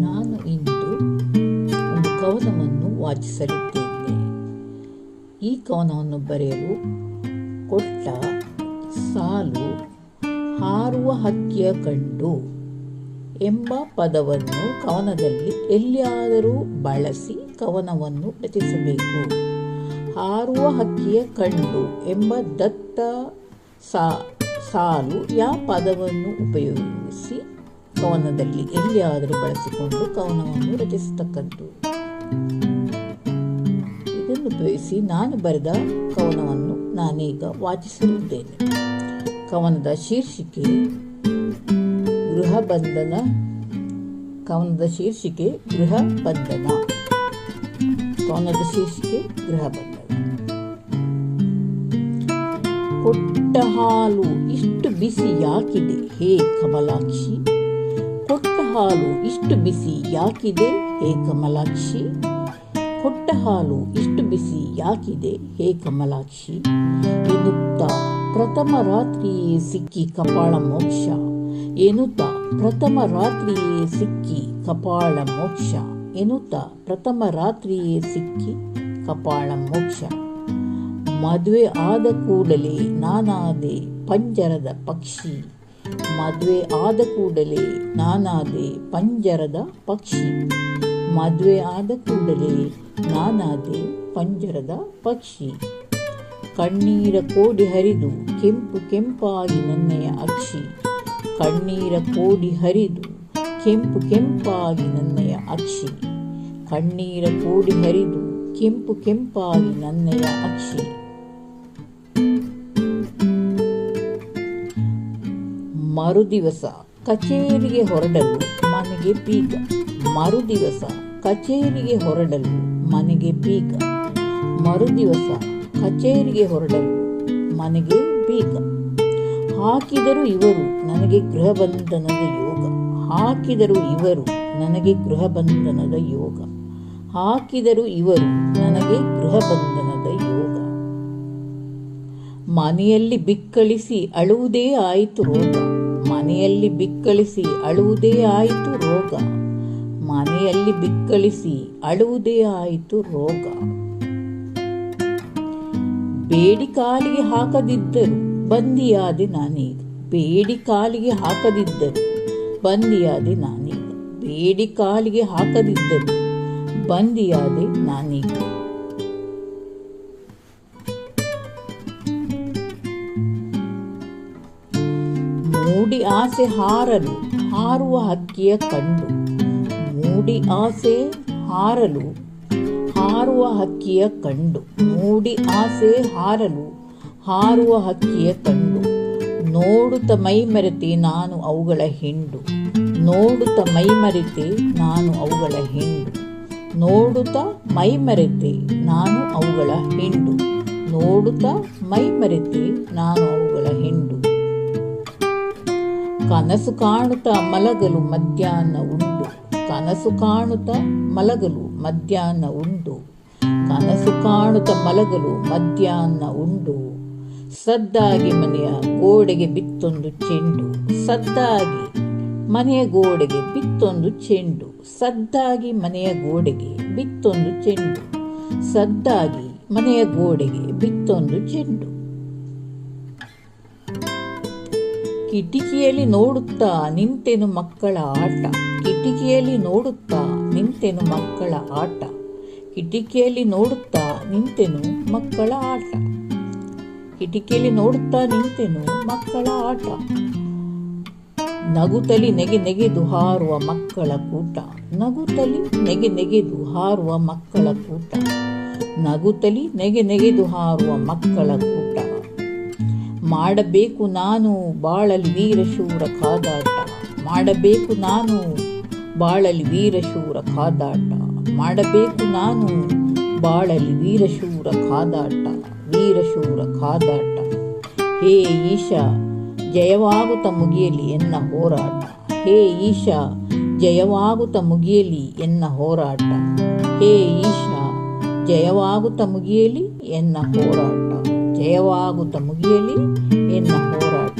ನಾನು ಇಂದು ಒಂದು ಕವನವನ್ನು ವಾಚಿಸಲಿದ್ದೇನೆ. ಈ ಕವನವನ್ನು ಬರೆಯಲು ಕೊಟ್ಟ ಸಾಲು ಹಾರುವ ಹಕ್ಕಿಯ ಕಂಡು ಎಂಬ ಪದವನ್ನು ಕವನದಲ್ಲಿ ಎಲ್ಲಿಯಾದರೂ ಬಳಸಿ ಕವನವನ್ನು ರಚಿಸಬೇಕು. ಹಾರುವ ಹಕ್ಕಿಯ ಕಂಡು ಎಂಬ ದತ್ತ ಸಾ, ಸಾಲು ಯಾವ ಪದವನ್ನು ಉಪಯೋಗಿಸಿ ಕವನದಲ್ಲಿ ಎಲ್ಲಿಯಾದರೂ ಬಳಸಿಕೊಂಡು ಕವನವನ್ನು ರಚಿಸತಕ್ಕದ್ದು. ಇದನ್ನು ಉಪಯೋಗಿಸಿ ನಾನು ಬರೆದ ಕವನವನ್ನು ನಾನೀಗ ವಾಚಿಸಲಿದ್ದೇನೆ. ಕವನದ ಶೀರ್ಷಿಕೆ ಗೃಹ ಬಂಧನ ಕವನದ ಶೀರ್ಷಿಕೆ ಗೃಹ ಬಂಧನ ಕವನದ ಶೀರ್ಷಿಕೆ ಗೃಹ ಬಂಧನ ಕೊಟ್ಟ ಹಾಲು ಇಷ್ಟು ಬಿಸಿ ಯಾಕಿದೆ? ಹೇ ಕಮಲಾಕ್ಷಿ ಹಾಲು ಇಷ್ಟು ಬಿಸಿ ಯಾಕಿದೆ ಹೇ ಕಮಲಾಕ್ಷಿ? ಕೊಟ್ಟ ಹಾಲು ಇಷ್ಟು ಬಿಸಿ ಯಾಕಿದೆ ಹೇ ಕಮಲಾಕ್ಷಿ? ಎನ್ನುತ್ತಾ ಪ್ರಥಮ ರಾತ್ರಿಯೇ ಸಿಕ್ಕಿ ಕಪಾಳ ಮೋಕ್ಷ. ಎನ್ನುತ್ತಾ ಪ್ರಥಮ ರಾತ್ರಿಯೇ ಸಿಕ್ಕಿ ಕಪಾಳ ಮೋಕ್ಷ. ಎನ್ನುತ್ತಾ ಪ್ರಥಮ ರಾತ್ರಿಯೇ ಸಿಕ್ಕಿ ಕಪಾಳ ಮೋಕ್ಷ. ಮದುವೆ ಆದ ಕೂಡಲೇ ನಾನಾದೆ ಪಂಜರದ ಪಕ್ಷಿ. ಮದುವೆ ಆದ ಕೂಡಲೇ ನಾನಾದೆ ಪಂಜರದ ಪಕ್ಷಿ. ಮದುವೆ ಆದ ಕೂಡಲೇ ನಾನಾದೆ ಪಂಜರದ ಪಕ್ಷಿ. ಕಣ್ಣೀರ ಕೋಡಿ ಹರಿದು ಕೆಂಪು ಕೆಂಪಾಗಿ ನನ್ನೆಯ ಅಕ್ಷಿ. ಕಣ್ಣೀರ ಕೋಡಿ ಹರಿದು ಕೆಂಪು ಕೆಂಪಾಗಿ ನನ್ನೆಯ ಅಕ್ಷಿ. ಕಣ್ಣೀರ ಕೋಡಿ ಹರಿದು ಕೆಂಪು ಕೆಂಪಾಗಿ ನನ್ನೆಯ ಅಕ್ಷಿ. ಮರುದಿವಸ ಕಚೇರಿಗೆ ಹೊರಡಲು ಮನೆಗೆ ಬೀಗ. ಮರುದಿವಸ ಕಚೇರಿಗೆ ಹೊರಡಲು ಮನೆಗೆ ಬೀಗ. ಮರುದಿವಸ ಕಚೇರಿಗೆ ಹೊರಡಲು ಮನೆಗೆ ಬೀಗ. ಹಾಕಿದರು ಇವರು ನನಗೆ ಗೃಹ ಬಂಧನದ ಯೋಗ. ಹಾಕಿದರು ಇವರು ನನಗೆ ಗೃಹ ಬಂಧನದ ಯೋಗ. ಹಾಕಿದರು ಇವರು ನನಗೆ ಗೃಹ ಬಂಧನದ ಯೋಗ. ಮನೆಯಲ್ಲಿ ಬಿಕ್ಕಳಿಸಿ ಅಳುವುದೇ ಆಯಿತು ರೋಗ. ಮನೆಯಲ್ಲಿ ಬಿಕ್ಕಳಿಸಿ ಅಳುವುದೇ ಆಯಿತು ರೋಗ. ಮನೆಯಲ್ಲಿ ಬಿಕ್ಕಳಿಸಿ ಅಳುವುದೇ ಆಯಿತು ರೋಗ. ಬೇಡಿ ಕಾಲಿಗೆ ಹಾಕದಿದ್ದರು ಬಂದಿಯಾದೆ ನಾನೀಗ ಬೇಡಿ ಕಾಲಿಗೆ ಹಾಕದಿದ್ದರು ಬಂದಿಯಾದೆ ನಾನೀಗ ಬೇಡಿ ಕಾಲಿಗೆ ಹಾಕದಿದ್ದರು ಬಂದಿಯಾದೆ ನಾನೀಗ ಆಸೆ ಹಾರಲು, ಹಾರುವ ಹಕ್ಕಿಯ ಕಣ್ಣು ಮೂಡಿ ಆಸೆ ಹಾರಲು, ಹಾರುವ ಹಕ್ಕಿಯ ಕಂಡು. ಮೂಡಿ ಆಸೆ ಹಾರಲು, ಹಾರುವ ಹಕ್ಕಿಯ ಕಂಡು. ನೋಡುತ್ತ ಮೈಮರೆತೆ ನಾನು ಅವುಗಳ ಹಿಂಡು. ನೋಡುತ್ತ ಮೈಮರೆತೆ ನಾನು ಅವುಗಳ ಹಿಂಡು. ನೋಡುತ್ತ ಮೈಮರೆತೆ ನಾನು ಅವುಗಳ ಹಿಂಡು. ನೋಡುತ್ತ ಮೈಮರೆತೆ ನಾನು ಅವುಗಳ ಹಿಂಡು. ಕನಸು ಕಾಣುತ್ತ ಮಲಗಲು ಮಧ್ಯಾಹ್ನ ಉಂಡು ಕನಸು ಕಾಣುತ್ತ ಮಲಗಲು ಮಧ್ಯಾಹ್ನ ಉಂಡು ಕನಸು ಕಾಣುತ್ತ ಮಲಗಲು ಮಧ್ಯಾಹ್ನ ಉಂಡು ಸದ್ದಾಗಿ ಮನೆಯ ಗೋಡೆಗೆ ಬಿತ್ತೊಂದು ಚೆಂಡು. ಸದ್ದಾಗಿ ಮನೆಯ ಗೋಡೆಗೆ ಬಿತ್ತೊಂದು ಚೆಂಡು. ಸದ್ದಾಗಿ ಮನೆಯ ಗೋಡೆಗೆ ಬಿತ್ತೊಂದು ಚೆಂಡು. ಸದ್ದಾಗಿ ಮನೆಯ ಗೋಡೆಗೆ ಬಿತ್ತೊಂದು ಚೆಂಡು. ಕಿಟಿಕಿಯಲ್ಲಿ ನೋಡುತ್ತಾ ನಿಂತೆನು ಮಕ್ಕಳ ಆಟ. ಕಿಟಿಕಿಯಲ್ಲಿ ನೋಡುತ್ತಾ ನಿಂತೆನು ಮಕ್ಕಳ ಆಟ. ಕಿಟಿಕಿಯಲ್ಲಿ ನೋಡುತ್ತಾ ನಿಂತೆನು ಮಕ್ಕಳ ಆಟ. ಕಿಟಿಕಿಯಲ್ಲಿ ನೋಡುತ್ತಾ ನಿಂತೆನು ಮಕ್ಕಳ ಆಟ. ನಗುತ್ತಲಿ ನೆಗೆ ನೆಗೆದು ಹಾರುವ ಮಕ್ಕಳ ಕೂಟ. ನಗುತಲಿ ನೆಗೆ ನೆಗೆದು ಹಾರುವ ಮಕ್ಕಳ ಕೂಟ. ನಗುತಲಿ ನೆಗೆ ನೆಗೆದು ಹಾರುವ ಮಕ್ಕಳ ಕೂಟ. ಮಾಡಬೇಕು ನಾನು ಬಾಳಲಿ ವೀರಶೂರ ಕಾದಾಟ. ಮಾಡಬೇಕು ನಾನು ಬಾಳಲಿ ವೀರಶೂರ ಕಾದಾಟ. ಮಾಡಬೇಕು ನಾನು ಬಾಳಲಿ ವೀರಶೂರ ಕಾದಾಟ. ವೀರಶೂರ ಕಾದಾಟ. ಹೇ ಈಶಾ, ಜಯವಾಗುತ್ತ ಮುಗಿಯಲಿ ಎನ್ನ ಹೋರಾಟ. ಹೇ ಈಶಾ, ಜಯವಾಗುತ್ತ ಮುಗಿಯಲಿ ಎನ್ನ ಹೋರಾಟ. ಹೇ ಈಶಾ, ಜಯವಾಗುತ್ತ ಮುಗಿಯಲಿ ಎನ್ನ ಹೋರಾಟ. ಜಯವಾಗುತ್ತ ಮುಗಿಯಲಿ ಎನ್ನ ಹೋರಾಟ